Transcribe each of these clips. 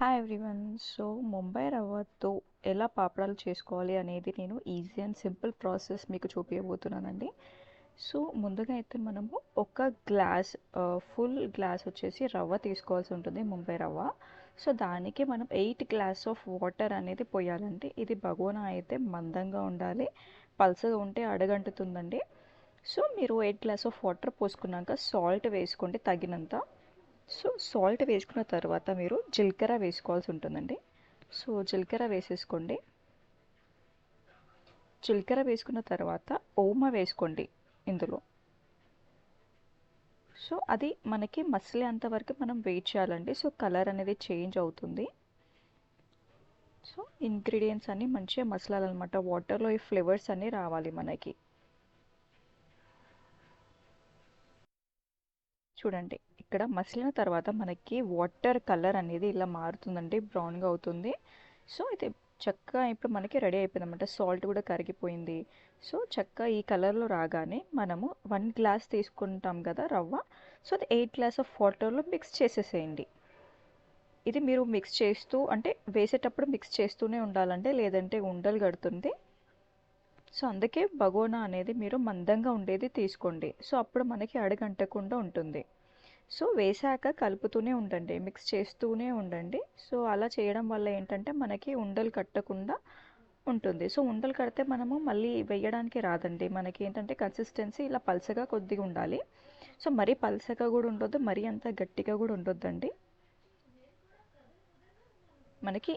Hi everyone so Mumbai రవ్వతో ఎలా పాపడాలు చేసుకోవాలి అనేది నేను ఈజీ అండ్ సింపుల్ ప్రాసెస్ మీకు చూపించబోతున్నానండి సో ముందుగా అయితే మనము ఒక గ్లాస్ ఫుల్ గ్లాస్ వచ్చేసి రవ్వ తీసుకోవాల్సి ఉంటుంది ముంబై రవ్వ. సో దానికి మనం ఎయిట్ గ్లాస్ ఆఫ్ వాటర్ అనేది పోయాలండి. ఇది బగోనా అయితే మందంగా ఉండాలి. పల్సగా ఉంటే అడగంటుతుందండి. సో మీరు ఎయిట్ గ్లాస్ ఆఫ్ వాటర్ పోసుకున్నాక సాల్ట్ వేసుకోండి తగినంత. సో సాల్ట్ వేసుకున్న తర్వాత మీరు జీలకర్ర వేసుకోవాల్సి ఉంటుందండి. సో జీలకర్ర వేసేసుకోండి. జీలకర్ర వేసుకున్న తర్వాత ఓమ వేసుకోండి ఇందులో. సో అది మనకి మసిలేంత వరకు మనం వెయిట్ చేయాలండి. సో కలర్ అనేది చేంజ్ అవుతుంది. సో ఇంగ్రీడియంట్స్ అన్నీ మంచిగా మసలాలన్నమాట. వాటర్లో ఈ ఫ్లేవర్స్ అన్నీ రావాలి మనకి. చూడండి ఇక్కడ మసిలిన తర్వాత మనకి వాటర్ కలర్ అనేది ఇలా మారుతుందండి బ్రౌన్గా అవుతుంది. సో ఇది చక్కగా ఇప్పుడు మనకి రెడీ అయిపోయింది అనమాట సాల్ట్ కూడా కరిగిపోయింది. సో చక్కగా ఈ కలర్లో రాగానే మనము వన్ గ్లాస్ తీసుకుంటాం కదా రవ్వ. సో అది ఎయిట్ గ్లాస్ ఆఫ్ వాటర్లో మిక్స్ చేసేసేయండి. ఇది మీరు మిక్స్ చేస్తూ అంటే వేసేటప్పుడు మిక్స్ చేస్తూనే ఉండాలంటే లేదంటే ఉండలు కడుతుంది సో అందుకే బగోనా అనేది మీరు మందంగా ఉండేది తీసుకోండి. సో అప్పుడు మనకి అడగంటకుండా ఉంటుంది. సో వేసాక కలుపుతూనే ఉండండి మిక్స్ చేస్తూనే ఉండండి. సో అలా చేయడం వల్ల ఏంటంటే మనకి ఉండలు కట్టకుండా ఉంటుంది. సో ఉండలు కడితే మనము మళ్ళీ వేయడానికి రాదండి. మనకి ఏంటంటే కన్సిస్టెన్సీ ఇలా పల్సగా కొద్దిగా ఉండాలి. సో మరీ పల్సగా కూడా ఉండొద్దు మరీ అంత గట్టిగా కూడా ఉండొద్దండి. మనకి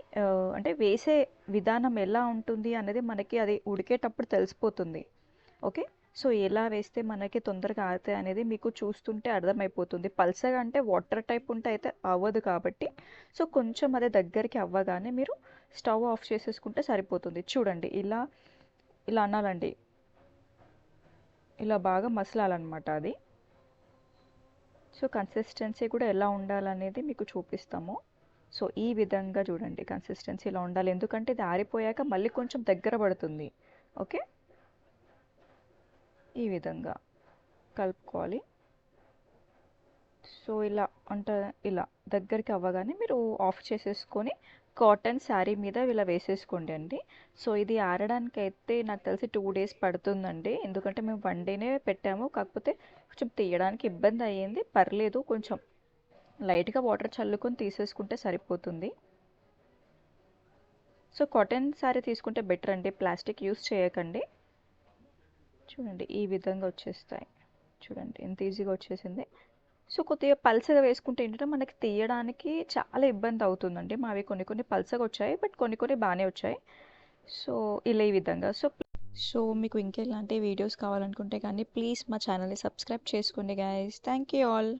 అంటే వేసే విధానం ఎలా ఉంటుంది అనేది మనకి అది ఉడికేటప్పుడు తెలిసిపోతుంది. ఓకే? సో ఎలా వేస్తే మనకి తొందరగా ఆగుతాయి అనేది మీకు చూస్తుంటే అర్థమైపోతుంది. పల్సగా అంటే వాటర్ టైప్ ఉంటే అయితే అవ్వదు కాబట్టి. సో కొంచెం అదే దగ్గరికి అవ్వగానే మీరు స్టవ్ ఆఫ్ చేసేసుకుంటే సరిపోతుంది. చూడండి ఇలా ఇలా అనాలండి. ఇలా బాగా మసలాలన్నమాట అది. సో కన్సిస్టెన్సీ కూడా ఎలా ఉండాలనేది మీకు చూపిస్తాము. సో ఈ విధంగా చూడండి కన్సిస్టెన్సీ ఇలా ఉండాలి. ఎందుకంటే ఇది ఆరిపోయాక మళ్ళీ కొంచెం దగ్గర పడుతుంది. ఓకే? ఈ విధంగా కలుపుకోవాలి. సో ఇలా అంటే ఇలా దగ్గరికి అవ్వగానే మీరు ఆఫ్ చేసేసుకొని కాటన్ శారీ మీద ఇలా వేసేసుకోండి అండి. సో ఇది ఆరడానికి అయితే నాకు తెలిసి టూ డేస్ పడుతుందండి. ఎందుకంటే మేము వన్ డేనే పెట్టాము. కాకపోతే కొంచెం తీయడానికి ఇబ్బంది అయ్యింది. పర్లేదు కొంచెం లైట్గా వాటర్ చల్లుకొని తీసేసుకుంటే సరిపోతుంది. సో కాటన్ శారీ తీసుకుంటే బెటర్ అండి. ప్లాస్టిక్ యూస్ చేయకండి. చూడండి ఈ విధంగా వచ్చేస్తాయి. చూడండి ఎంత ఈజీగా వచ్చేసింది. సో కొద్దిగా పల్సగా వేసుకుంటే ఏంటంటే మనకి తీయడానికి చాలా ఇబ్బంది అవుతుందండి. మావి కొన్ని కొన్ని పల్సగా వచ్చాయి బట్ కొన్ని కొన్ని బాగానే వచ్చాయి. సో ఇలా ఈ విధంగా. సో సో మీకు ఇంకెలాంటి వీడియోస్ కావాలనుకుంటే కానీ ప్లీజ్ మా ఛానల్ని సబ్స్క్రైబ్ చేసుకోండి గాయస్ థ్యాంక్ యూ ఆల్